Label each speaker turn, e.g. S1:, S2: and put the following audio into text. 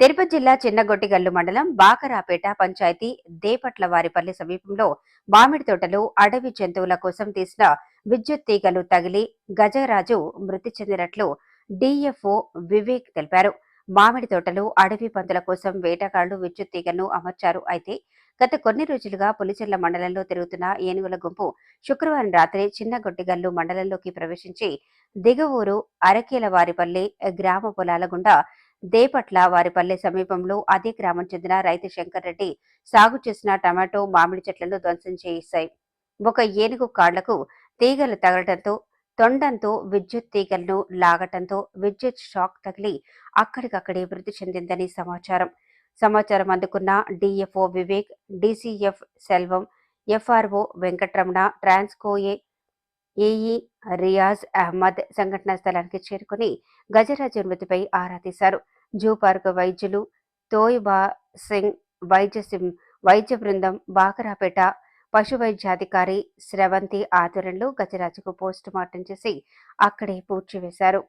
S1: తిరుపతి జిల్లా చిన్నగొట్టిగల్లు మండలం బాకరాపేట పంచాయతీ దేపట్ల వారిపల్లి సమీపంలో మామిడి తోటలో అడవి జంతువుల కోసం తీసిన విద్యుత్ తీగలు తగిలి గజరాజు మృతి చెందినట్లు డిఎఫ్ఓ వివేక్ తెలిపారు. మామిడి తోటలో అడవి పందుల కోసం వేటగాళ్ళు విద్యుత్ తీగను అమర్చారు. అయితే గత కొన్ని రోజులుగా పులిచెర్ల మండలంలో తిరుగుతున్న ఏనుగుల గుంపు శుక్రవారం రాత్రి చిన్నగొట్టిగల్లు మండలంలోకి ప్రవేశించి దిగవూరు అరకేలవారిపల్లి గ్రామ పొలాల గుండా దేపట్ల వారిపల్లె సమీపంలో అదే గ్రామం చెందిన రైతు శంకర్ రెడ్డి సాగు చేసిన టమాటో మామిడి చెట్లను ధ్వంసం చేయిస్తాయి ఒక ఏనుగు కాళ్ళకు తీగలు తగలటంతో తొండంతో విద్యుత్ తీగలను లాగటంతో విద్యుత్ షాక్ తగిలి అక్కడికక్కడే మృతి చెందిందని సమాచారం. సమాచారం అందుకున్న DFO Vivek DCF Selvam FRO Venkataramana ట్రాన్స్కోఏ AE Riyaz Ahmed సంఘటనా స్థలానికి చేరుకుని గజరాజ మృతిపై ఆరా తీశారు. జూ పార్క్ వైద్యులు తోయిబా సింగ్ వైద్య సిం- వైద్య బృందం బాకరాపేట పశు వైద్యాధికారి స్రవంతి ఆధ్వర్యంలో గజరాజుకు పోస్టు మార్టం చేసి అక్కడే పూడ్చివేశారు.